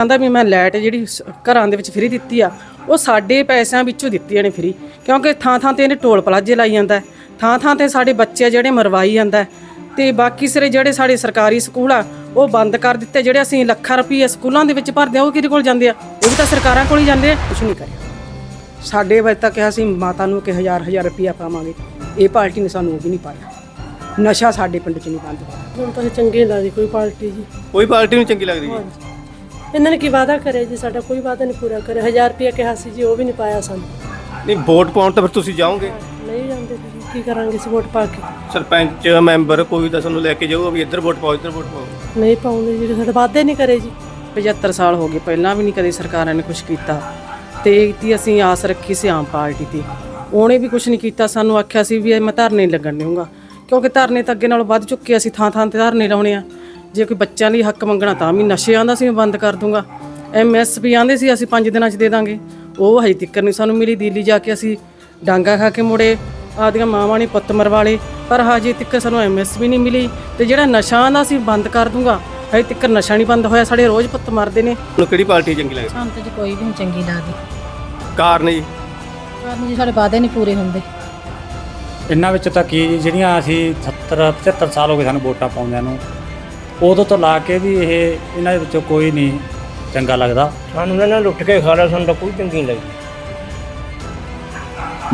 ਕਹਿੰਦਾ ਵੀ ਮੈਂ ਲਾਈਟ ਜਿਹੜੀ ਸ- ਘਰਾਂ ਦੇ ਵਿੱਚ ਫ੍ਰੀ ਦਿੱਤੀ ਆ ਉਹ ਸਾਡੇ ਪੈਸਿਆਂ ਵਿੱਚੋਂ ਦਿੱਤੀ ਇਹਨੇ ਫ੍ਰੀ। ਕਿਉਂਕਿ ਥਾਂ ਥਾਂ ਤੇ ਇਹਨੇ ਟੋਲ ਪਲਾਜੇ ਲਾਈ ਜਾਂਦਾ ਹੈ, ਥਾਂ ਥਾਂ ਤੇ ਸਾਡੇ ਬੱਚੇ ਆ ਜਿਹੜੇ ਮਰਵਾਈ ਜਾਂਦਾ ਹੈ, ਤੇ ਬਾਕੀ ਸਾਰੇ ਜਿਹੜੇ ਸਾਡੇ ਸਰਕਾਰੀ ਸਕੂਲ ਆ ਉਹ ਬੰਦ ਕਰ ਦਿੱਤੇ ਜਿਹੜੇ ਅਸੀਂ ਲੱਖਾਂ ਰੁਪਏ ਸਕੂਲਾਂ ਦੇ ਵਿੱਚ ਭਰਦੇ ਆ ਉਹ ਕਿਹਦੇ ਕੋਲ ਜਾਂਦੇ ਆ? ਉਹ ਵੀ ਤਾਂ ਸਰਕਾਰਾਂ ਕੋਲ ਹੀ ਜਾਂਦੇ ਆ। ਕੁਝ ਨਹੀਂ ਕਰਿਆ। ਸਾਡੇ ਵਜੇ ਤੱਕ ਅਸੀਂ ਮਾਤਾ ਨੂੰ ਕਿ ਹਜ਼ਾਰ ਹਜ਼ਾਰ ਰੁਪਇਆ ਪਾਵਾਂਗੇ। ਇਹ ਪਾਰਟੀ ਨੇ ਸਾਨੂੰ ਉਹ ਵੀ ਨਹੀਂ ਪਾਇਆ। ਨਸ਼ਾ ਸਾਡੇ ਪਿੰਡ 'ਚ ਨਹੀਂ ਬੰਦ ਹੋਇਆ। ਹੁਣ ਤਾਂ ਇਹ ਚੰਗੀ ਲੱਗਦੀ ਕੋਈ ਪਾਰਟੀ ਜੀ। ਕੋਈ ਪਾਰਟੀ ਨੂੰ ਚੰਗੀ ਲੱਗਦੀ ਹੈ ਇਹਨਾਂ ਨੇ ਕੀ ਵਾਅਦਾ ਕਰਿਆ ਜੀ? ਸਾਡਾ ਕੋਈ ਵਾਅਦਾ ਨਹੀਂ ਪੂਰਾ ਕਰਿਆ। 1000 ਰੁਪਏ ਕਿਹਾ ਸੀ ਜੀ ਉਹ ਵੀ ਨਹੀਂ ਪਾਇਆ ਸਾਨੂੰ। ਨਹੀਂ ਵੋਟ ਪਾਉਣ ਤਾਂ ਫਿਰ ਤੁਸੀਂ ਜਾਓਗੇ? ਨਹੀਂ ਜਾਂਦੇ ਫਿਰ ਕੀ ਕਰਾਂਗੇ ਅਸੀਂ ਵੋਟ ਪਾ ਕੇ? ਸਰਪੰਚ ਮੈਂਬਰ ਕੋਈ ਤਾਂ ਤੁਹਾਨੂੰ ਲੈ ਕੇ ਜਾਊਗਾ ਵੀ ਇੱਧਰ ਵੋਟ ਪਾਓ ਇੱਧਰ ਵੋਟ ਪਾਓ। ਨਹੀਂ ਪਾਉਂਦੇ ਜੀ। ਸਾਡੇ ਵਾਅਦੇ ਨਹੀਂ ਕਰੇ ਜੀ। 75 ਸਾਲ ਹੋ ਗਏ ਪਹਿਲਾਂ ਵੀ ਨਹੀਂ ਕਦੇ ਸਰਕਾਰਾਂ ਨੇ ਕੁਝ ਕੀਤਾ। ਤੇ ਇਤੀ ਅਸੀਂ ਆਸ ਰੱਖੀ ਸੀ ਆਮ ਪਾਰਟੀ ਤੇ। ਉਹਨੇ ਵੀ ਕੁਝ ਨਹੀਂ ਕੀਤਾ। ਸਾਨੂੰ ਆਖਿਆ ਸੀ ਵੀ ਇਹ ਮੈਂ ਧਰਨੇ ਨਹੀਂ ਲੱਗਣ ਦੇਵਾਂਗਾ ਕਿਉਂਕਿ ਧਰਨੇ ਤਾਂ ਅੱਗੇ ਨਾਲੋਂ ਵੱਧ ਚੁੱਕੇ ਅਸੀਂ ਥਾਂ ਥਾਂ ਤੇ ਧਰਨੇ ਲਾਉਣੇ ਆ। ਜੇ ਕੋਈ ਬੱਚਿਆਂ ਲਈ ਹੱਕ ਮੰਗਣਾ ਤਾਂ ਵੀ ਨਸ਼ੇ ਆਂਦਾ ਸੀ ਮੈਂ ਬੰਦ ਕਰ ਦੂੰਗਾ। ਐਮਐਸਪੀ ਆਂਦੇ ਸੀ ਅਸੀਂ 5 ਦਿਨਾਂ 'ਚ ਦੇ ਦਾਂਗੇ। ਉਹ ਹਜੇ ਤੱਕ ਨਹੀਂ ਸਾਨੂੰ ਮਿਲੀ। ਦਿੱਲੀ ਜਾ ਕੇ ਅਸੀਂ ਡਾਂਗਾ ਖਾ ਕੇ ਮੁੜੇ ਆਦੀਆਂ ਮਾਵਾਂ ਨੇ ਪੁੱਤ ਮਰਵਾਲੇ। ਪਰ ਹਜੇ ਤੱਕ ਸਾਨੂੰ ਐਮਐਸਪੀ ਨਹੀਂ ਮਿਲੀ ਤੇ ਜਿਹੜਾ ਨਸ਼ਾ ਆਂਦਾ ਸੀ ਬੰਦ ਕਰ ਦੂੰਗਾ ਹਜੇ ਤੱਕ ਨਸ਼ਾ ਨਹੀਂ ਬੰਦ ਹੋਇਆ। ਸਾਡੇ ਰੋਜ਼ ਪੁੱਤ ਮਰਦੇ ਨੇ। ਤੁਹਾਨੂੰ ਕਿਹੜੀ ਪਾਰਟੀ ਚੰਗੀ ਲੱਗਦੀ? ਸਾਨੂੰ ਤਾਂ ਜੀ ਕੋਈ ਵੀ ਨਹੀਂ ਚੰਗੀ ਲੱਗਦੀ। ਕਾਰਨ ਜੀ? ਕਾਰਨ ਜੀ ਸਾਡੇ ਵਾਅਦੇ ਨਹੀਂ ਪੂਰੇ ਹੁੰਦੇ। ਇਹਨਾਂ ਵਿੱਚ ਤਾਂ ਕੀ ਜਿਹੜੀਆਂ ਅਸੀਂ 70 75 ਸਾਲ ਹੋ ਗਏ ਸਾਨੂੰ ਵੋਟਾਂ ਪਾਉਂਦਿਆਂ ਨੂੰ ਉਦੋਂ ਤੋਂ ਲਾ ਕੇ ਵੀ ਇਹ ਇਹਨਾਂ ਦੇ ਵਿੱਚੋਂ ਕੋਈ ਨਹੀਂ ਚੰਗਾ ਲੱਗਦਾ। ਸਾਨੂੰ ਇਹਨਾਂ ਨੇ ਲੁੱਟ ਕੇ ਖਾ ਲਿਆ ਸਾਨੂੰ ਤਾਂ ਕੋਈ ਚੰਗੀ ਨਹੀਂ ਲੱਗਦੀ।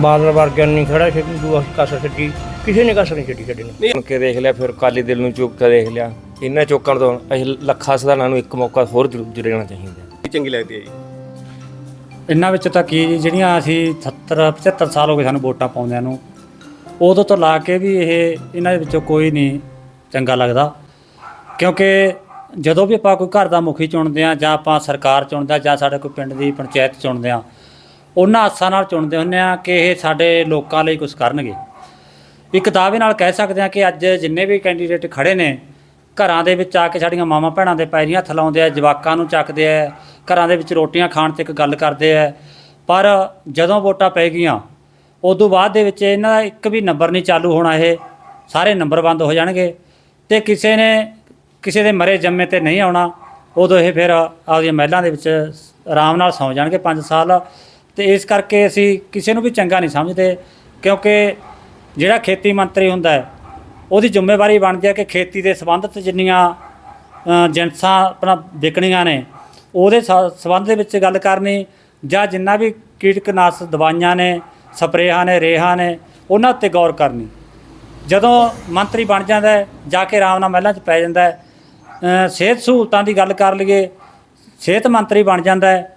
ਬਾਦਲ ਵਰਗਿਆਂ ਨੇ ਖੜਾ ਛੱਡੀ ਦੂਆ ਕਸਰ ਛੱਡੀ ਕਿਸੇ ਨੇ ਕਸਰ ਨਹੀਂ ਛੱਡੀ ਛੱਡੀ ਨੇ ਸੁਣ ਕੇ ਦੇਖ ਲਿਆ ਫਿਰ ਕਾਲੀ ਦਿਲ ਨੂੰ ਚੁੱਕ ਕੇ ਦੇਖ ਲਿਆ। ਇਹਨਾਂ ਚੁੱਕਣ ਤੋਂ ਅਸੀਂ ਲੱਖਾਂ ਸਧਾਰਨਾਂ ਨੂੰ ਇੱਕ ਮੌਕਾ ਹੋਰ ਜ਼ਰੂਰ ਜੁੜਨਾ ਚਾਹੀਦਾ। ਚੰਗੀ ਲੱਗਦੀ ਹੈ ਜੀ? ਇਹਨਾਂ ਵਿੱਚ ਤਾਂ ਕੀ ਜਿਹੜੀਆਂ ਅਸੀਂ 70 75 ਸਾਲ ਹੋ ਗਏ ਸਾਨੂੰ ਵੋਟਾਂ ਪਾਉਂਦਿਆਂ ਨੂੰ ਉਦੋਂ ਤੋਂ ਲਾ ਕੇ ਵੀ ਇਹ ਇਹਨਾਂ ਦੇ ਵਿੱਚੋਂ ਕੋਈ ਨਹੀਂ ਚੰਗਾ ਲੱਗਦਾ। ਕਿਉਂਕਿ ਜਦੋਂ ਵੀ ਆਪਾਂ ਕੋਈ ਘਰ ਦਾ ਮੁਖੀ ਚੁਣਦੇ ਆ ਜਾਂ ਆਪਾਂ ਸਰਕਾਰ ਚੁਣਦੇ ਆ ਜਾਂ ਸਾਡੇ ਕੋਈ ਪਿੰਡ ਦੀ ਪੰਚਾਇਤ ਚੁਣਦੇ ਆ ਉਹਨਾਂ ਆਸਾਂ ਨਾਲ ਚੁਣਦੇ ਹੁੰਦੇ ਆ ਕਿ ਇਹ ਸਾਡੇ ਲੋਕਾਂ ਲਈ ਕੁਝ ਕਰਨਗੇ। ਇੱਕ ਦਾਅਵੇ ਨਾਲ ਕਹਿ ਸਕਦੇ ਆ ਕਿ ਅੱਜ ਜਿੰਨੇ ਵੀ ਕੈਂਡੀਡੇਟ ਖੜੇ ਨੇ, ਘਰਾਂ ਦੇ ਵਿੱਚ ਆ ਕੇ ਸਾਡੀਆਂ ਮਾਵਾਂ ਭੈਣਾਂ ਦੇ ਪੈਰੀਆਂ ਹੱਥ ਲਾਉਂਦੇ ਆ, ਜਵਾਕਾਂ ਨੂੰ ਚੱਕਦੇ ਆ, ਘਰਾਂ ਦੇ ਵਿੱਚ ਰੋਟੀਆਂ ਖਾਣ ਤੇ ਇੱਕ ਗੱਲ ਕਰਦੇ ਆ। ਪਰ ਜਦੋਂ ਵੋਟਾਂ ਪੈ ਗਈਆਂ, ਉਦੋਂ ਬਾਅਦ ਦੇ ਵਿੱਚ ਇਹਨਾਂ ਦਾ ਇੱਕ ਵੀ ਨੰਬਰ ਨਹੀਂ ਚਾਲੂ ਹੋਣਾ ਇਹ, ਸਾਰੇ ਨੰਬਰ ਬੰਦ ਹੋ ਜਾਣਗੇ ਤੇ ਕਿਸੇ ਨੇ ਕਿਸੇ ਦੇ ਮਰੇ ਜੰਮੇ ਤੇ ਨਹੀਂ ਆਉਣਾ ਉਦੋਂ ਇਹ ਫਿਰ ਆਪਦੀਆਂ ਮਹਿਲਾਂ ਦੇ ਵਿੱਚ ਆਰਾਮ ਨਾਲ ਸੌਂ ਜਾਣਗੇ 5 ਸਾਲ। ਤੇ ਇਸ ਕਰਕੇ ਅਸੀਂ ਕਿਸੇ ਨੂੰ ਵੀ ਚੰਗਾ ਨਹੀਂ ਸਮਝਦੇ ਕਿਉਂਕਿ ਜਿਹੜਾ ਖੇਤੀ ਮੰਤਰੀ ਹੁੰਦਾ ਹੈ ਉਹਦੀ ਜ਼ਿੰਮੇਵਾਰੀ ਬਣਦੀ ਹੈ ਕਿ ਖੇਤੀ ਦੇ ਸੰਬੰਧਿਤ ਜਿੰਨੀਆਂ ਅ, ਆਪਣਾ ਵਿਕਣੀਆਂ ਨੇ ਉਹਦੇ ਸ- ਸੰਬੰਧ ਦੇ ਵਿੱਚ ਗੱਲ ਕਰਨੀ ਜਾਂ ਜਿੰਨਾ ਵੀ ਕੀਟਕਨਾਸ਼ਕ ਦਵਾਈਆਂ ਨੇ ਸਪਰੇਹਾਂ ਨੇ ਰੇਹਾਂ ਨੇ ਉਹਨਾਂ ਉੱਤੇ ਗੌਰ ਕਰਨੀ। ਜਦੋਂ ਮੰਤਰੀ ਬਣ ਜਾਂਦਾ ਹੈ ਜਾ ਕੇ ਆਰਾਮ ਨਾਲ ਮਹਿਲਾਂ 'ਚ ਪੈ ਜਾਂਦਾ ਹੈ ਸਿਹਤ ਸਹੂਲਤਾਂ ਦੀ ਗੱਲ ਕਰ ਲਈਏ, ਸਿਹਤ ਮੰਤਰੀ ਬਣ ਜਾਂਦਾ ਹੈ,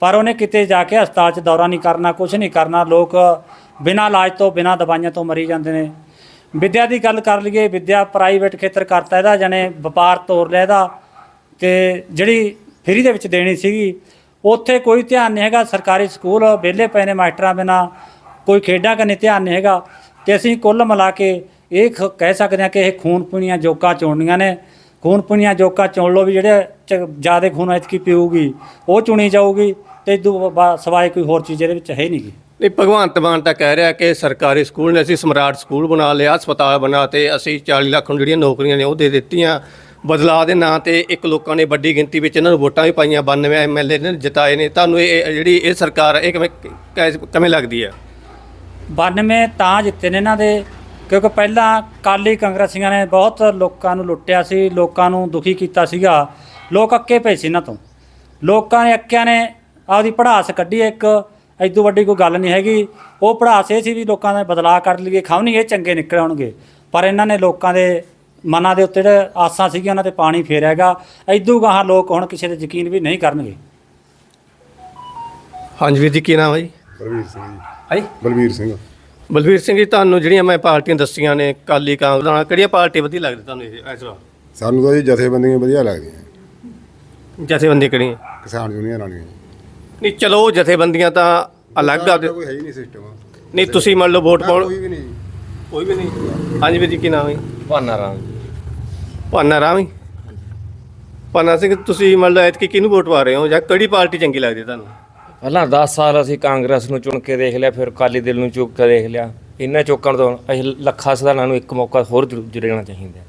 ਪਰ ਉਹਨੇ ਕਿਤੇ ਜਾ ਕੇ ਹਸਪਤਾਲ 'ਚ ਦੌਰਾ ਨਹੀਂ ਕਰਨਾ ਕੁਝ ਨਹੀਂ ਕਰਨਾ, ਲੋਕ ਬਿਨਾਂ ਇਲਾਜ ਤੋਂ, ਬਿਨਾਂ ਦਵਾਈਆਂ ਤੋਂ ਮਰੀ ਜਾਂਦੇ ਨੇ। ਵਿੱਦਿਆ ਦੀ ਗੱਲ ਕਰ ਲਈਏ, ਵਿੱਦਿਆ ਪ੍ਰਾਈਵੇਟ ਖੇਤਰ ਕਰਤਾ ਇਹਦਾ, ਜਣੇ ਵਪਾਰ ਤੋਰ ਲਿਆ ਇਹਦਾ, ਤੇ ਜਿਹੜੀ ਫਰੀ ਦੇ ਵਿੱਚ ਦੇਣੀ ਸੀਗੀ, ਉੱਥੇ ਕੋਈ ਧਿਆਨ ਨਹੀਂ ਹੈਗਾ, ਸਰਕਾਰੀ ਸਕੂਲ ਵਿਹਲੇ ਪਏ ਨੇ ਮਾਸਟਰਾਂ ਬਿਨਾਂ, ਕੋਈ ਖੇਡਾਂ ਕਰਨੇ ਧਿਆਨ ਨਹੀਂ ਹੈਗਾ, ਤੇ ਅਸੀਂ ਕੁੱਲ ਮਿਲਾ ਕੇ ਇਹ ਖ- ਕਹਿ ਸਕਦੇ ਹਾਂ ਕਿ ਇਹ ਖੂਨ ਪੀਣੀਆਂ ਜੋਕਾਂ ਚੋਣੀਆਂ ਨੇ। ਖੂਨ ਪੀਣੀਆਂ ਜੋਕਾਂ ਚੁਣ ਲਓ ਵੀ ਜਿਹੜੇ ਜ਼ਿਆਦਾ ਖੂਨ ਐਤਕੀ ਪੀਊਗੀ ਉਹ ਚੁਣੀ ਜਾਊਗੀ ਤੇ ਇਦੋਂ ਸਿਵਾਏ ਕੋਈ ਹੋਰ ਚੀਜ਼ ਇਹਦੇ ਵਿੱਚ ਹੈ ਨਹੀਂ ਗੀ ਨਹੀਂ ਭਗਵੰਤ ਮਾਨ ਤਾਂ ਕਹਿ ਰਿਹਾ ਕਿ ਸਰਕਾਰੀ ਸਕੂਲ ਨੇ ਅਸੀਂ ਸਮਰਾਟ ਸਕੂਲ ਬਣਾ ਲਿਆ ਹਸਪਤਾਲ ਬਣਾ ਤੇ ਅਸੀਂ 40 ਲੱਖ ਨੂੰ ਜਿਹੜੀਆਂ ਨੌਕਰੀਆਂ ਨੇ ਉਹ ਦੇ ਦਿੱਤੀਆਂ। ਬਦਲਾਅ ਦੇ ਨਾਂ ਤੇ ਇੱਕ ਲੋਕਾਂ ਨੇ ਵੱਡੀ ਗਿਣਤੀ ਵਿੱਚ ਇਹਨਾਂ ਨੂੰ ਵੋਟਾਂ ਵੀ ਪਾਈਆਂ 92 ਐਮਐਲਏ ਨੇ ਜਿਤਾਏ ਨੇ। ਤੁਹਾਨੂੰ ਇਹ ਜਿਹੜੀ ਇਹ ਸਰਕਾਰ ਇਹ ਕਿਵੇਂ ਕਿਵੇਂ- ਕਿਵੇਂ ਲੱਗਦੀ ਹੈ? 92 ਤਾਂ ਜਿੱਤੇ ਨੇ ਇਹਨਾਂ ਦੇ। ਕਿਉਂਕਿ ਪਹਿਲਾਂ ਕਾਲੀ ਕਾਂਗਰਸੀਆਂ ਨੇ ਬਹੁਤ ਲੋਕਾਂ ਨੂੰ ਲੁੱਟਿਆ ਸੀ ਲੋਕਾਂ ਨੂੰ ਦੁਖੀ ਕੀਤਾ ਸੀਗਾ। ਲੋਕ ਅੱਕੇ ਪਏ ਸੀ ਇਹਨਾਂ ਤੋਂ। ਲੋਕਾਂ ਨੇ ਅੱਕਿਆਂ ਨੇ ਆਪਦੀ ਪੜਾਸ ਕੱਢੀ ਇੱਕ ਐਦੂ ਵੱਡੀ ਕੋਈ ਗੱਲ ਨਹੀਂ ਹੈਗੀ। ਉਹ ਪੜਾਸ ਇਹ ਸੀ ਵੀ ਲੋਕਾਂ ਦਾ ਬਦਲਾਅ ਕਰ ਲਈਏ ਖਾਵਣੀ ਇਹ ਚੰਗੇ ਨਿਕਲ ਆਉਣਗੇ ਪਰ ਇਹਨਾਂ ਨੇ ਲੋਕਾਂ ਦੇ ਮਨਾਂ ਦੇ ਉੱਤੇ ਜਿਹੜੇ ਆਸਾਂ ਸੀਗੀਆਂ ਉਹਨਾਂ ਤੇ ਪਾਣੀ ਫੇਰਿਆ ਹੈਗਾ। ਐਦੂ ਗਾਹਾਂ ਲੋਕ ਹੁਣ ਕਿਸੇ ਤੇ ਯਕੀਨ ਵੀ ਨਹੀਂ ਕਰਨਗੇ। ਹਾਂਜੀ ਵੀਰ ਜੀ ਕੀ ਨਾਮ ਹੈ ਜੀ? ਬਲਵੀਰ ਸਿੰਘ ਜੀ। ਹਾਂਜੀ ਬਲਵੀਰ ਸਿੰਘ। ਬਲਵੀਰ ਸਿੰਘ ਜੀ ਤੁਹਾਨੂੰ ਜਿਹੜੀਆਂ ਮੈਂ ਪਾਰਟੀਆਂ ਦੱਸੀਆਂ ਨੇ ਕਾਲੀ ਕਾਂਗਰਸ ਕਿਹੜੀਆਂ ਪਾਰਟੀ ਵਧੀਆ ਲੱਗਦੀ ਤੁਹਾਨੂੰ ਇਹ ਇਸ ਵਾਰ? ਸਾਨੂੰ ਤਾਂ ਜੀ ਜਥੇਬੰਦੀਆਂ ਵਧੀਆ ਲੱਗਦੀਆਂ ਜਥੇਬੰਦੀ ਕਿਹੜੀਆਂ? ਕਿਸਾਨ ਯੂਨੀਅਨ ਵਾਲੀਆਂ ਜੀ। ਨਹੀਂ ਚਲੋ ਜਥੇਬੰਦੀਆਂ ਤਾਂ ਅਲੱਗ ਆ। ਤਾਂ ਕੋਈ ਹੈ ਹੀ ਨਹੀਂ ਸਿਸਟਮ ਨਹੀਂ ਤੁਸੀਂ ਮੰਨ ਲਓ ਵੋਟ ਪਾਉਣ ਕੋਈ ਵੀ ਨਹੀਂ ਕੋਈ ਵੀ ਨਹੀਂ? ਹਾਂਜੀ ਵੀਰ ਜੀ ਕੀ ਨਾਮ ਹੈ? ਭਾਨਾ ਰਾਮ। ਪਾਨਾ ਰਾਮ ਜੀ ਪਾਨਾ ਸਿੰਘ ਤੁਸੀਂ ਮੰਨ ਲਓ ਐਤਕੀ ਕਿਹਨੂੰ ਵੋਟ ਪਾ ਰਹੇ ਹੋ ਜਾਂ ਕਿਹੜੀ ਪਾਰਟੀ ਚੰਗੀ ਲੱਗਦੀ ਹੈ ਤੁਹਾਨੂੰ? ਪਹਿਲਾਂ 10 ਸਾਲ ਅਸੀਂ ਕਾਂਗਰਸ ਨੂੰ ਚੁਣ ਕੇ ਦੇਖ ਲਿਆ ਫਿਰ ਕਾਲੀ ਦਿਲ ਨੂੰ ਚੁੱਕ ਕੇ ਦੇਖ ਲਿਆ। ਇਹਨਾਂ ਚੁੱਕਣ ਤੋਂ ਅਸੀਂ ਲੱਖਾਂ ਸਧਾਰਨਾਂ ਨੂੰ ਇੱਕ ਮੌਕਾ ਹੋਰ ਜੁੜਨਾ ਚਾਹੀਦਾ।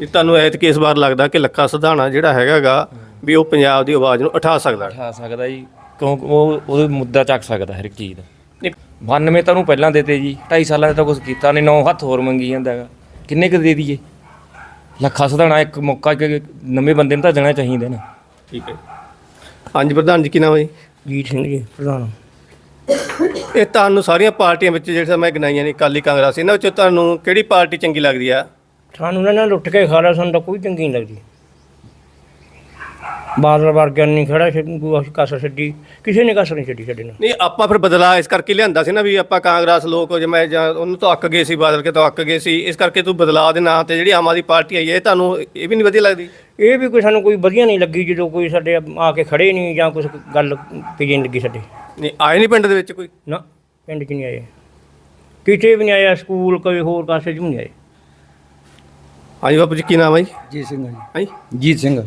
ਇਹ ਤੁਹਾਨੂੰ ਐਤਕੀ ਇਸ ਵਾਰ ਲੱਗਦਾ ਕਿ ਲੱਖਾ ਸਿਧਾਣਾ ਜਿਹੜਾ ਹੈਗਾਗਾ ਵੀ ਉਹ ਪੰਜਾਬ ਦੀ ਆਵਾਜ਼ ਨੂੰ ਉਠਾ ਸਕਦਾ। ਉਠਾ ਸਕਦਾ ਜੀ ਕਿਉਂਕਿ ਉਹ ਉਹਦੇ ਮੁੱਦਾ ਚੱਕ ਸਕਦਾ ਹਰ ਚੀਜ਼ ਦਾ। ਨਹੀਂ, 92 ਤਾਂ ਉਹਨੂੰ ਪਹਿਲਾਂ ਦਿੱਤੇ ਜੀ 2.5 ਸਾਲਾਂ ਦਾ ਤਾਂ ਕੁਝ ਕੀਤਾ ਨਹੀਂ ਨੌ ਹੱਥ ਹੋਰ ਮੰਗੀ ਜਾਂਦਾ ਹੈਗਾ। ਕਿੰਨੇ ਕੁ ਦੇ ਦਈਏ? ਲੱਖਾ ਸਧਾਣਾ ਇੱਕ ਮੌਕਾ ਕਿ ਨਵੇਂ ਬੰਦੇ ਨੂੰ ਤਾਂ ਦੇਣਾ ਚਾਹੀਦਾ ਨਾ। ਠੀਕ ਹੈ। ਹਾਂਜੀ ਪ੍ਰਧਾਨ ਜੀ ਕੀ ਨਾਮ ਹੈ ਜੀਤ ਸਿੰਘ ਜੀ ਪ੍ਰਧਾਨ। ਇਹ ਤੁਹਾਨੂੰ ਸਾਰੀਆਂ ਪਾਰਟੀਆਂ ਵਿੱਚ ਜਿਹੜੇ ਮੈਂ ਗਿਣਾਈਆਂ ਨੇ ਅਕਾਲੀ ਕਾਂਗਰਸ ਇਹਨਾਂ ਵਿੱਚੋਂ ਤੁਹਾਨੂੰ ਕਿਹੜੀ ਪਾਰਟੀ ਚੰਗੀ ਲੱਗਦੀ ਆ? ਸਾਨੂੰ ਨਾ ਨਾ ਲੁੱਟ ਕੇ ਖਾ ਲਿਆ ਸਾਨੂੰ ਤਾਂ ਕੋਈ ਚੰਗੀ ਨਹੀਂ ਲੱਗਦੀ। ਬਾਦਲ ਵਰਗਿਆਂ ਨਹੀਂ ਖੜਾ ਅਸੀਂ ਕਸਰ ਛੱਡੀ ਕਿਸੇ ਨੇ ਕਸਰ ਨਹੀਂ ਛੱਡੀ ਸਾਡੇ ਨਾਲ। ਨਹੀਂ ਆਪਾਂ ਫਿਰ ਬਦਲਾਅ ਇਸ ਕਰਕੇ ਲਿਆਂਦਾ ਸੀ ਨਾ ਵੀ ਆਪਾਂ ਕਾਂਗਰਸ ਲੋਕ ਜਿਵੇਂ ਜਾਂ ਉਹਨੂੰ ਤਾਂ ਅੱਕ ਗਏ ਸੀ ਬਾਦਲ ਕੇ ਤਾਂ ਅੱਕ ਗਏ ਸੀ ਇਸ ਕਰਕੇ ਤੂੰ ਬਦਲਾਅ ਦੇ ਨਾਂ ਤੇ ਜਿਹੜੀ ਆਮ ਆਦਮੀ ਪਾਰਟੀ ਆਈ ਹੈ ਇਹ ਤੁਹਾਨੂੰ ਇਹ ਵੀ ਨਹੀਂ ਵਧੀਆ ਲੱਗਦੀ? ਇਹ ਵੀ ਕੋਈ ਸਾਨੂੰ ਕੋਈ ਵਧੀਆ ਨਹੀਂ ਲੱਗੀ ਜਦੋਂ ਕੋਈ ਸਾਡੇ ਆ ਕੇ ਖੜੇ ਨਹੀਂ ਜਾਂ ਕੁਝ ਗੱਲ ਪੀਜੀ ਨਹੀਂ ਲੱਗੀ ਸਾਡੇ। ਨਹੀਂ ਆਏ ਨਹੀਂ ਪਿੰਡ ਦੇ ਵਿੱਚ ਕੋਈ? ਨਾ ਪਿੰਡ 'ਚ ਨਹੀਂ ਆਏ। ਕਿਤੇ ਵੀ ਨਹੀਂ ਆਇਆ ਸਕੂਲ ਕੋਈ ਹੋਰ ਕਾਸੇ 'ਚ ਵੀ ਨਹੀਂ ਆਏ। ਹਾਂਜੀ ਬਾਪੂ ਜੀ ਕੀ ਨਾਮ ਹੈ ਜੀ? ਜੀਤ ਸਿੰਘ ਜੀ। ਹਾਂਜੀ? ਜੀਤ ਸਿੰਘ।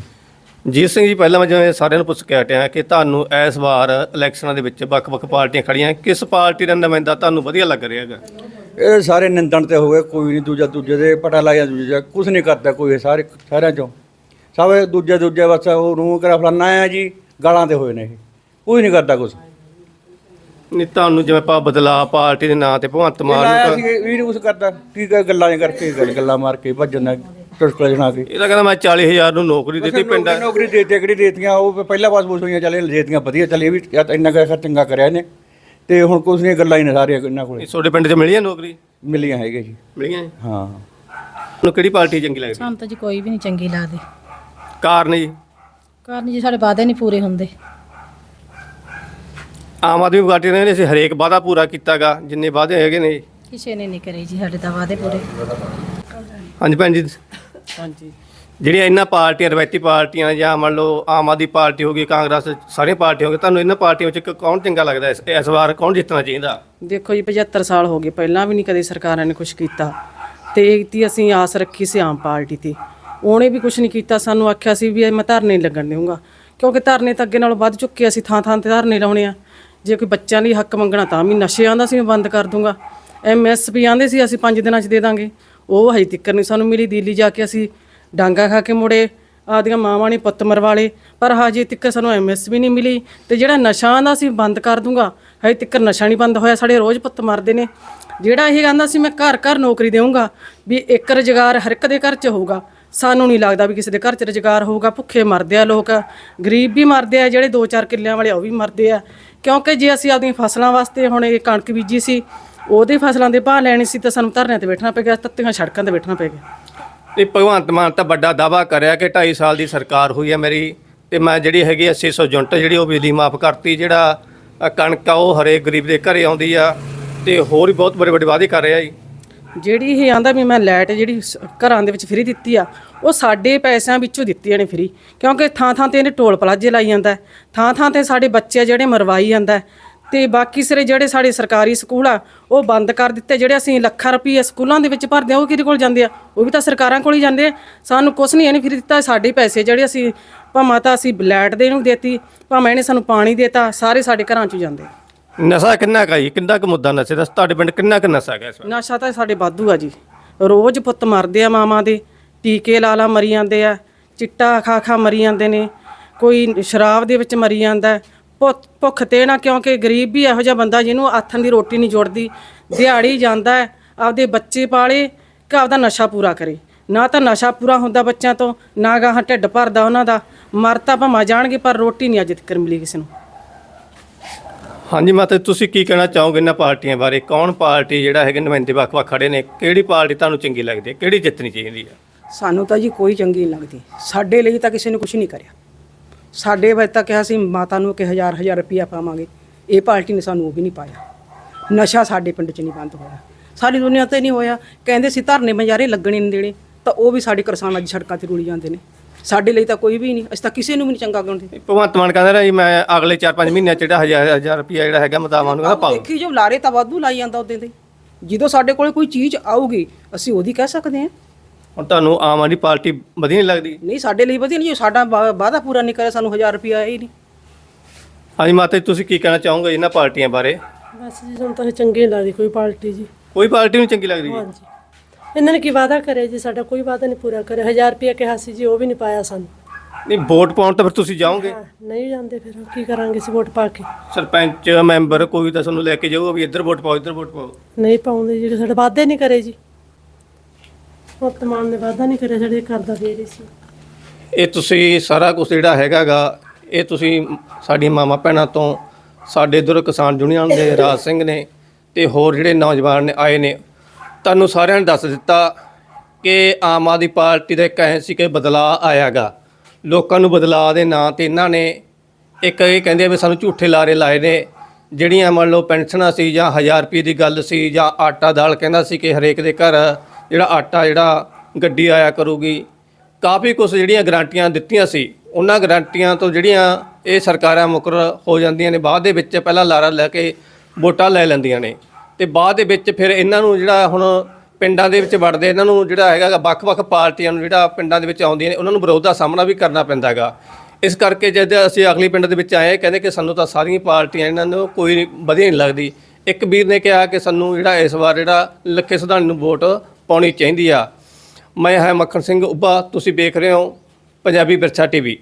ਜੀਤ ਸਿੰਘ ਜੀ ਪਹਿਲਾਂ ਮੈਂ ਜਿਵੇਂ ਸਾਰਿਆਂ ਨੂੰ ਪੁੱਛ ਕੇ ਹਟਿਆ ਕਿ ਤੁਹਾਨੂੰ ਇਸ ਵਾਰ ਇਲੈਕਸ਼ਨਾਂ ਦੇ ਵਿੱਚ ਵੱਖ-ਵੱਖ ਪਾਰਟੀਆਂ ਖੜੀਆਂ ਕਿਸ ਪਾਰਟੀ ਦਾ ਨੁਮਾਇੰਦਾ ਤੁਹਾਨੂੰ ਵਧੀਆ ਲੱਗ ਰਿਹਾ ਹੈਗਾ? ਇਹ ਸਾਰੇ ਨਿੰਦਣ ਤੇ ਹੋ ਗਏ ਕੋਈ ਨਹੀਂ ਦੂਜਾ ਦੂਜੇ ਦੇ ਪਟਾ ਲਾਇਆ ਦੂਜੇ ਕੁਝ ਨਹੀਂ ਕਰਦਾ ਕੋਈ ਸਾਰੇ ਸਾਰਿਆਂ ਚੋਂ। ਸਭ ਇਹ ਦੂਜੇ ਦੂਜੇ ਬਸ ਉਹ ਨੂੰ ਕਰਾ ਫਲਾਨਾ ਆ ਜੀ ਗਾਲਾਂ ਤੇ ਹੋਏ ਨੇ ਇਹ। ਕੋਈ ਨਹੀਂ ਕਰਦਾ ਕੁਝ ਨਹੀਂ ਤੁਹਾਨੂੰ ਜਿਵੇਂ ਆਪਾਂ ਬਦਲਾਅ ਪਾਰਟੀ ਦੇ ਨਾਂ ਤੇ ਭਗਵੰਤ ਮਾਨ ਨੂੰ ਸੀ ਇਹ ਵੀ ਨਹੀਂ ਕੁਝ ਕਰਦਾ। ਕੀ ਕਰ ਗੱਲਾਂ ਜਿਹੀਆਂ ਕਰਕੇ ਗੱਲ ਗੱਲਾਂ ਮਾਰ ਕੇ ਭੱਜਣ ਨਾਲ ਟੁਸਕਲੇ ਜਣਾ ਕੇ। ਇਹ ਤਾਂ ਕਹਿੰਦਾ ਮੈਂ 40000 ਨੂੰ ਨੌਕਰੀ ਦਿੱਤੀ ਪਿੰਡ ਨੌਕਰੀ- ਨੌਕਰੀ ਦੇ ਦਿੱਤੀ ਕਿਹੜੀ ਦੇਤੀਆਂ ਉਹ ਪਹਿਲਾਂ ਪਾਸ ਹੋਈਆਂ ਚੱਲੇ ਦੇਤੀਆਂ ਵਧੀਆ ਚੱਲੇ ਇਹ ਵੀ ਯਾਰ ਇੰਨਾ ਕੁ ਚੰਗਾ ਕਰਿਆ ਇਹਨੇ। ਤੇ ਹੁਣ ਕੁਝ ਨਹੀਂ ਗੱਲਾਂ ਹੀ ਨੇ ਸਾਰੀਆਂ ਇਹਨਾਂ ਕੋਲੇ। ਤੁਹਾਡੇ ਪਿੰਡ 'ਚ ਮਿਲੀ ਨੌਕਰੀ? ਮਿਲੀਆਂ ਹੈਗੇ ਜੀ। ਮਿਲੀਆਂ ਹੈ? ਹਾਂ। ਤੁਹਾਨੂੰ ਕਿਹੜੀ ਪਾਰਟੀ ਚੰਗੀ ਲੱਗਦੀ? ਸਾਨੂੰ ਤਾਂ ਜੀ ਕੋਈ ਵੀ ਨਹੀਂ ਚੰਗੀ ਲੱਗਦੀ। ਕਾਰਨ ਜੀ? ਕਾਰਨ ਜੀ ਸਾਡੇ ਵਾਅਦੇ ਨਹੀਂ ਪੂਰੇ ਹੁੰਦੇ। ਆਮ ਆਦਮੀ ਪਾਰਟੀ ਨੇ ਅਸੀਂ ਹਰੇਕ ਵਾਅਦਾ ਪੂਰਾ ਕੀਤਾਗਾ ਜਿੰਨੇ ਵਾਅਦੇ ਹੈਗੇ ਨੇ ਕਿਸੇ ਨੇ ਨਹੀਂ ਕਰੇ ਜੀ ਸਾਡੇ ਤਾਂ ਵਾਅਦੇ ਪੂਰੇ। ਹਾਂਜੀ ਭੈਣ ਜੀ। ਹਾਂਜੀ। ਜਿਹੜੀਆਂ ਇਹਨਾਂ ਪਾਰਟੀਆਂ ਰਵਾਇਤੀ ਪਾਰਟੀਆਂ ਜਾਂ ਮੰਨ ਲਓ ਆਮ ਆਦਮੀ ਪਾਰਟੀ ਹੋ ਗਈ ਕਾਂਗਰਸ ਸਾਰੀਆਂ ਪਾਰਟੀਆਂ ਹੋ ਗਈਆਂ ਤੁਹਾਨੂੰ ਇਹਨਾਂ ਪਾਰਟੀਆਂ ਵਿੱਚ ਕੌਣ ਚੰਗਾ ਲੱਗਦਾ ਇਸ ਇਸ ਵਾਰ ਕੌਣ ਜਿੱਤਣਾ ਚਾਹੀਦਾ? ਦੇਖੋ ਜੀ 75 ਸਾਲ ਹੋ ਗਏ ਪਹਿਲਾਂ ਵੀ ਨਹੀਂ ਕਦੇ ਸਰਕਾਰਾਂ ਨੇ ਕੁਝ ਕੀਤਾ। ਤੇ ਇਤੀ ਅਸੀਂ ਆਸ ਰੱਖੀ ਸੀ ਆਮ ਪਾਰਟੀ ਤੇ। ਉਹਨੇ ਵੀ ਕੁਝ ਨਹੀਂ ਕੀਤਾ, ਸਾਨੂੰ ਆਖਿਆ ਸੀ ਵੀ ਇਹ ਮੈਂ ਧਰਨੇ ਨਹੀਂ ਲੱਗਣ ਦੇਵਾਂਗਾ ਕਿਉਂਕਿ ਧਰਨੇ ਤਾਂ ਅੱਗੇ ਨਾਲੋਂ ਵੱਧ ਚੁੱਕੇ ਅਸੀਂ ਥਾਂ ਥਾਂ ਤੇ ਧਰਨੇ ਲਾਉਣੇ ਆ। ਜੇ ਕੋਈ ਬੱਚਿਆਂ ਲਈ ਹੱਕ ਮੰਗਣਾ ਤਾਂ ਵੀ ਨਸ਼ੇ ਆਂਦਾ ਸੀ, ਮੈਂ ਬੰਦ ਕਰ ਦੂੰਗਾ। ਐਮਐਸਪੀ ਆਂਦੇ ਸੀ, ਅਸੀਂ 5 ਦਿਨਾਂ 'ਚ ਦੇ ਦਾਂਗੇ। ਉਹ ਹਜੇ ਤੱਕ ਨਹੀਂ ਸਾਨੂੰ ਮਿਲੀ, ਦਿੱਲੀ ਜਾ ਕੇ ਅਸੀਂ ਡਾਂਗਾ ਖਾ ਕੇ ਮੁੜੇ ਆਦੀਆਂ ਮਾਵਾਂ ਨੇ ਪੁੱਤ ਮਰਵਾਲੇ ਪਰ ਹਜੇ ਤੱਕ ਸਾਨੂੰ ਐਮਐਸਪੀ ਨਹੀਂ ਮਿਲੀ ਤੇ ਜਿਹੜਾ ਨਸ਼ਾ ਆਂਦਾ ਸੀ ਬੰਦ ਕਰ ਦੂੰਗਾ। ਹਜੇ ਤੱਕ ਨਸ਼ਾ ਨਹੀਂ ਬੰਦ ਹੋਇਆ, ਸਾਡੇ ਰੋਜ਼ ਪੁੱਤ ਮਰਦੇ ਨੇ। ਜਿਹੜਾ ਇਹ ਕਹਿੰਦਾ ਸੀ, ਮੈਂ ਘਰ ਘਰ ਨੌਕਰੀ ਦੇਵਾਂਗਾ ਵੀ ਇੱਕ ਰੁਜ਼ਗਾਰ ਹਰ ਇੱਕ ਦੇ ਘਰ 'ਚ ਹੋਊਗਾ। ਸਾਨੂੰ ਨਹੀਂ ਲੱਗਦਾ ਵੀ ਕਿਸੇ ਦੇ ਘਰ 'ਚ ਰੁਜ਼ਗਾਰ ਹੋਊਗਾ, ਭੁੱਖੇ ਮਰਦੇ ਆ ਲੋਕ, ਗਰੀਬ ਵੀ ਮਰਦੇ ਆ, ਜਿਹੜੇ 2-4 ਕਿੱਲਿਆਂ ਵਾਲੇ ਉਹ ਵੀ ਮਰਦੇ ਆ। ਕਿਉਂਕਿ ਜੇ ਅਸੀਂ ਆਪਦੀਆਂ ਫਸਲਾਂ ਵਾਸਤੇ ਹੁਣ ਇਹ ਕਣਕ ਬੀਜੀ ਸੀ, ਉਹਦੇ ਫਸਲਾਂ ਦੇ ਭਾਅ ਲੈਣੇ ਸੀ ਤਾਂ ਸਾਨੂੰ ਧਰਨਿਆਂ ਤੇ ਬੈਠਣਾ ਪੈ ਗਿਆ, ਤੱਤੀਆਂ ਸੜਕਾਂ ਤੇ ਬੈਠਣਾ ਪੈ ਗਿਆ। ਇਹ ਭਗਵੰਤ ਮਾਨ ਤਾਂ ਵੱਡਾ ਦਾਵਾ ਕਰਿਆ ਕਿ 2.5 ਸਾਲ ਦੀ ਸਰਕਾਰ ਹੋਈ ਹੈ ਮੇਰੀ, ਤੇ ਮੈਂ ਜਿਹੜੀ ਹੈਗੀ 800 ਯੂਨਿਟ ਜਿਹੜੀ ਉਹ ਬਿਜਲੀ ਮਾਫ ਕਰਤੀ, ਜਿਹੜਾ ਕਣਕ ਆ ਉਹ ਹਰੇਕ ਗਰੀਬ ਦੇ ਘਰੇ ਆਉਂਦੀ ਆ, ਤੇ ਹੋਰ ਵੀ ਬਹੁਤ ਬੜੇ ਵੱਡੇ ਵਾਅਦੇ ਕਰ ਰਿਹਾ ਜੀ। ਜਿਹੜੀ ਇਹ ਆਂਦਾ ਵੀ ਮੈਂ ਲਾਈਟ ਜਿਹੜੀ ਸ- ਘਰਾਂ ਦੇ ਵਿੱਚ ਫ੍ਰੀ ਦਿੱਤੀ ਆ, ਉਹ ਸਾਡੇ ਪੈਸਿਆਂ ਵਿੱਚੋਂ ਦਿੱਤੀ ਇਹਨੇ ਫ੍ਰੀ ਕਿਉਂਕਿ ਥਾਂ ਥਾਂ ਤੇ ਇਹਨੇ ਟੋਲ ਪਲਾਜੇ ਲਾਈ ਜਾਂਦਾ ਹੈ। ਥਾਂ ਥਾਂ ਤੇ ਸਾਡੇ ਬੱਚੇ ਆ ਜਿਹੜੇ ਮਰਵਾਈ ਜਾਂਦਾ ਹੈ। ਤੇ ਬਾਕੀ ਸਾਰੇ ਜਿਹੜੇ ਸਾਡੇ ਸਰਕਾਰੀ ਸਕੂਲ ਆ, ਉਹ ਬੰਦ ਕਰ ਦਿੱਤੇ, ਜਿਹੜੇ ਅਸੀਂ ਲੱਖਾਂ ਰੁਪਏ ਸਕੂਲਾਂ ਦੇ ਵਿੱਚ ਭਰਦੇ ਆ, ਉਹ ਕਿਹਦੇ ਕੋਲ ਜਾਂਦੇ ਆ ਉਹ ਵੀ ਤਾਂ ਸਰਕਾਰਾਂ ਕੋਲ ਹੀ ਜਾਂਦੇ ਆ ਸਾਨੂੰ ਕੁਛ ਨਹੀਂ, ਇਹਨੇ ਫ੍ਰੀ ਦਿੱਤਾ, ਸਾਡੇ ਪੈਸੇ ਜਿਹੜੇ ਅਸੀਂ, ਭਾਵੇਂ ਤਾਂ ਅਸੀਂ ਲਾਈਟ ਦੇ ਨੂੰ ਦੇਤੀ, ਭਾਵੇਂ ਇਹਨੇ ਸਾਨੂੰ ਪਾਣੀ ਦੇਤਾ, ਸਾਰੇ ਸਾਡੇ ਘਰਾਂ 'ਚ ਜਾਂਦੇ ਆ ਨਸ਼ਾ ਕਿੰਨਾ ਕਾ ਜੀ? ਕਿੰਨਾ ਕੁ ਮੁੱਦਾ ਨਸ਼ੇ ਦਾ? ਤੁਹਾਡੇ ਪਿੰਡ ਕਿੰਨਾ ਕੁ ਨਸ਼ਾ ਹੈਗਾ ਇਸ ਵਾਰ ਨਸ਼ਾ ਤਾਂ ਸਾਡੇ ਵਾਧੂ ਆ ਜੀ। ਰੋਜ਼ ਪੁੱਤ ਮਰਦੇ ਆ ਮਾਵਾਂ ਦੇ ਟੀਕੇ ਲਾ ਲਾ ਮਰੀ ਜਾਂਦੇ ਆ ਚਿੱਟਾ ਖਾ ਖਾ ਮਰੀ ਜਾਂਦੇ ਨੇ ਕੋਈ ਸ਼ਰਾਬ ਦੇ ਵਿੱਚ ਮਰੀ ਜਾਂਦਾ ਹੈ। ਭੁੱਖ- ਭੁੱਖ ਤੇ ਨਾ ਕਿਉਂਕਿ ਗਰੀਬ ਵੀ ਇਹੋ ਜਿਹਾ ਬੰਦਾ ਜਿਹਨੂੰ ਆਥਣ ਦੀ ਰੋਟੀ ਨਹੀਂ ਜੁੜਦੀ ਦਿਹਾੜੀ ਜਾਂਦਾ ਹੈ, ਆਪਦੇ ਬੱਚੇ ਪਾਲੇ ਕਿ ਆਪਦਾ ਨਸ਼ਾ ਪੂਰਾ ਕਰੇ। ਨਾ ਤਾਂ ਨਸ਼ਾ ਪੂਰਾ ਹੁੰਦਾ ਬੱਚਿਆਂ ਤੋਂ ਨਾ ਗਾਹਾਂ ਢਿੱਡ ਭਰਦਾ ਉਹਨਾਂ ਦਾ ਮਰ ਤਾਂ ਭਾਵੇਂ ਜਾਣਗੇ ਪਰ ਰੋਟੀ ਨਹੀਂ ਅੱਜ ਤੱਕ ਮਿਲੀ ਕਿਸੇ ਨੂੰ। ਹਾਂਜੀ ਮਾਤਾ ਤੁਸੀਂ ਕੀ ਕਹਿਣਾ ਚਾਹੋਗੇ ਇਹਨਾਂ ਪਾਰਟੀਆਂ ਬਾਰੇ? ਕੌਣ ਪਾਰਟੀ ਜਿਹੜਾ ਹੈਗੇ ਨੁਮਾਇੰਦੇ ਵੱਖ-ਵੱਖ ਖੜੇ ਨੇ? ਕਿਹੜੀ ਪਾਰਟੀ ਤੁਹਾਨੂੰ ਚੰਗੀ ਲੱਗਦੀ ਹੈ? ਕਿਹੜੀ ਜਿੱਤਣੀ ਚਾਹੀਦੀ ਹੈ? ਸਾਨੂੰ ਤਾਂ ਜੀ ਕੋਈ ਚੰਗੀ ਨਹੀਂ ਲੱਗਦੀ। ਸਾਡੇ ਲਈ ਤਾਂ ਕਿਸੇ ਨੇ ਕੁਝ ਨਹੀਂ ਕਰਿਆ। ਸਾਡੇ ਵਿੱਚ ਤਾਂ ਕਿਹਾ ਸੀ, ਮਾਤਾ ਨੂੰ ਕਿ ਹਜ਼ਾਰ ਹਜ਼ਾਰ ਰੁਪਇਆ ਪਾਵਾਂਗੇ। ਇਹ ਪਾਰਟੀ ਨੇ ਸਾਨੂੰ ਉਹ ਵੀ ਨਹੀਂ ਪਾਇਆ। ਨਸ਼ਾ ਸਾਡੇ ਪਿੰਡ 'ਚ ਨਹੀਂ ਬੰਦ ਹੋਇਆ। ਸਾਰੀ ਦੁਨੀਆ ਤੇ ਨਹੀਂ ਹੋਇਆ। ਕਹਿੰਦੇ ਸੀ ਧਰਨੇ ਮਜਾਰੇ ਲੱਗਣੇ ਨਹੀਂ ਦੇਣੇ। ਤਾਂ ਉਹ ਵੀ ਸਾਡੇ ਕਿਸਾਨ ਅੱਜ ਸੜਕਾਂ ਤੇ ਰੁਲੀ ਜਾਂਦੇ ਨੇ। ਸਾਡੇ ਲਈ ਤਾਂ ਕੋਈ ਵੀ ਨਹੀਂ ਅਸੀਂ ਤਾਂ ਕਿਸੇ ਨੂੰ ਵੀ ਨਹੀਂ ਚੰਗਾ ਗਾਉਂਦੇ ਭਗਵੰਤ ਮਾਨ ਕਹਿੰਦਾ ਜੀ ਮੈਂ ਅਗਲੇ 4-5 ਮਹੀਨਿਆਂ ਚ ਜਿਹੜਾ ਹਜ਼ਾਰ ਹਜ਼ਾਰ ਰੁਪਇਆ ਜਿਹੜਾ ਹੈਗਾ ਮਤਾਵਾਂ ਨੂੰ ਕਹਿੰਦਾ ਪਾਓ। ਦੇਖੀ ਜੋ ਲਾਰੇ ਤਾਂ ਵਾਧੂ ਲਾਈ ਜਾਂਦਾ ਉਹਦੇ ਤੇ। ਜਦੋਂ ਸਾਡੇ ਕੋਲੇ ਕੋਈ ਚੀਜ਼ ਆਊਗੀ ਅਸੀਂ ਉਹਦੀ ਕਹਿ ਸਕਦੇ ਹਾਂ। ਹੁਣ ਤੁਹਾਨੂੰ ਆਮ ਆਦਮੀ ਪਾਰਟੀ ਵਧੀਆ ਨਹੀਂ ਲੱਗਦੀ? ਨਹੀਂ ਸਾਡੇ ਲਈ ਵਧੀਆ ਨਹੀਂ ਜੋ ਸਾਡਾ ਵਾਅਦਾ ਪੂਰਾ ਨਹੀਂ ਕਰਿਆ ਸਾਨੂੰ ਹਜ਼ਾਰ ਰੁਪਇਆ ਆਇਆ ਹੀ ਨਹੀਂ। ਹਾਂਜੀ ਮਾਤਾ ਜੀ, ਤੁਸੀਂ ਕੀ ਕਹਿਣਾ ਚਾਹੋਗੇ ਇਹਨਾਂ ਪਾਰਟੀਆਂ ਬਾਰੇ? ਬਸ ਜੀ ਸਾਨੂੰ ਤਾਂ ਇਹ ਚੰਗੀ ਨਹੀਂ ਲੱਗਦੀ ਕੋਈ ਪਾਰਟੀ ਜੀ। ਕੋਈ ਪਾਰਟੀ ਨੂੰ ਚੰਗੀ ਲੱਗਦੀ ਜੀ? ਹਾਂਜੀ। ਇਹਨਾਂ ਨੇ ਕੀ ਵਾਅਦਾ ਕਰਿਆ ਜੀ? ਸਾਡਾ ਕੋਈ ਵਾਅਦਾ ਨਹੀਂ ਪੂਰਾ ਕਰਿਆ। 1000 ਰੁਪਏ ਕਿਹਾ ਸੀ ਜੀ ਉਹ ਵੀ ਨਹੀਂ ਪਾਇਆ ਸਾਨੂੰ। ਨਹੀਂ ਵੋਟ ਪਾਉਣ ਤਾਂ ਫਿਰ ਤੁਸੀਂ ਜਾਓਗੇ? ਨਹੀਂ ਜਾਂਦੇ ਫਿਰ। ਕੀ ਕਰਾਂਗੇ ਅਸੀਂ ਵੋਟ ਪਾ ਕੇ? ਸਰਪੰਚ ਮੈਂਬਰ ਕੋਈ ਤਾਂ ਤੁਹਾਨੂੰ ਲੈ ਕੇ ਜਾਊਗਾ ਵੀ ਇੱਧਰ ਵੋਟ ਪਾਓ ਇੱਧਰ ਵੋਟ ਪਾਓ। ਨਹੀਂ ਪਾਉਂਦੇ ਜੀ ਸਾਡੇ ਵਾਅਦੇ ਨਹੀਂ ਕਰੇ ਜੀ। ਵਰਤਮਾਨ ਨੇ ਵਾਅਦਾ ਨਹੀਂ ਕਰਿਆ ਸਾਡੇ ਕਰਦਾ ਫੇਰ ਹੀ ਸੀ। ਇਹ ਤੁਸੀਂ ਸਾਰਾ ਕੁਝ ਜਿਹੜਾ ਹੈਗਾਗਾ ਇਹ ਤੁਸੀਂ ਸਾਡੀ ਮਾਮਾ ਭੈਣਾਂ ਤੋਂ ਸਾਡੇ ਇੱਧਰ ਕਿਸਾਨ ਯੂਨੀਅਨ ਦੇ ਰਾਜ ਸਿੰਘ ਨੇ ਤੇ ਹੋਰ ਜਿਹੜੇ ਨੌਜਵਾਨ ਨੇ ਆਏ ਨੇ ਤੁਹਾਨੂੰ ਸਾਰਿਆਂ ਨੇ ਦੱਸ ਦਿੱਤਾ ਕਿ ਆਮ ਆਦਮੀ ਪਾਰਟੀ ਦਾ ਇੱਕ ਸੀ ਕਿ ਬਦਲਾਅ ਆਇਆਗਾ। ਲੋਕਾਂ ਨੂੰ ਬਦਲਾਅ ਦੇ ਨਾਂ ਤੇ ਇਹਨਾਂ ਨੇ ਇੱਕ ਇਹ ਕਹਿੰਦੇ ਵੀ ਸਾਨੂੰ ਝੂਠੇ ਲਾਰੇ ਲਾਏ ਨੇ, ਜਿਹੜੀਆਂ ਮੰਨ ਲਓ ਪੈਨਸ਼ਨਾਂ ਸੀ ਜਾਂ 1000 ਰੁਪਏ ਦੀ ਗੱਲ ਸੀ ਜਾਂ ਆਟਾ ਦਾਲ ਕਹਿੰਦਾ ਸੀ ਕਿ ਹਰੇਕ ਦੇ ਘਰ ਜਿਹੜਾ ਆਟਾ, ਜਿਹੜਾ ਗੱਡੀ ਆਇਆ ਕਰੂਗੀ। ਕਾਫੀ ਕੁਝ ਜਿਹੜੀਆਂ ਗਰੰਟੀਆਂ ਦਿੱਤੀਆਂ ਸੀ, ਉਹਨਾਂ ਗਰੰਟੀਆਂ ਤੋਂ ਜਿਹੜੀਆਂ ਇਹ ਸਰਕਾਰਾਂ ਮੁਕਰ ਹੋ ਜਾਂਦੀਆਂ ਨੇ, ਬਾਅਦ ਦੇ ਵਿੱਚ ਪਹਿਲਾਂ ਲਾਰਾ ਲੈ ਕੇ ਵੋਟਾਂ ਲੈ ਲੈਂਦੀਆਂ ਨੇ। ਤੇ ਬਾਅਦ ਦੇ ਵਿੱਚ ਫਿਰ ਇਹਨਾਂ ਨੂੰ ਜਿਹੜਾ ਹੁਣ ਪਿੰਡਾਂ ਦੇ ਵਿੱਚ ਵੜਦੇ, ਇਹਨਾਂ ਨੂੰ ਜਿਹੜਾ ਹੈਗਾ ਵੱਖ-ਵੱਖ ਪਾਰਟੀਆਂ ਨੂੰ ਜਿਹੜਾ ਪਿੰਡਾਂ ਦੇ ਵਿੱਚ ਆਉਂਦੀਆਂ ਨੇ, ਉਹਨਾਂ ਨੂੰ ਵਿਰੋਧ ਦਾ ਸਾਹਮਣਾ ਵੀ ਕਰਨਾ ਪੈਂਦਾ ਹੈਗਾ। ਇਸ ਕਰਕੇ ਜਦ ਅਸੀਂ ਅਗਲੀ ਪਿੰਡ ਦੇ ਵਿੱਚ ਆਏ ਕਹਿੰਦੇ ਕਿ ਸਾਨੂੰ ਤਾਂ ਸਾਰੀਆਂ ਪਾਰਟੀਆਂ ਇਹਨਾਂ ਨੂੰ ਕੋਈ ਵਧੀਆ ਨਹੀਂ ਲੱਗਦੀ। ਇੱਕ ਵੀਰ ਨੇ ਕਿਹਾ ਕਿ ਸਾਨੂੰ ਜਿਹੜਾ ਇਸ ਵਾਰ ਜਿਹੜਾ ਲੱਖੇ ਸਿਧਾਣੀ ਨੂੰ ਵੋਟ ਪਾਉਣੀ ਚਾਹੀਦੀ ਆ। ਮੈਂ ਹਾਂ ਮੱਖਣ ਸਿੰਘ ਉੱਭਾ, ਤੁਸੀਂ ਵੇਖ ਰਹੇ ਹੋ ਪੰਜਾਬੀ ਵਿਰਸਾ ਟੀਵੀ।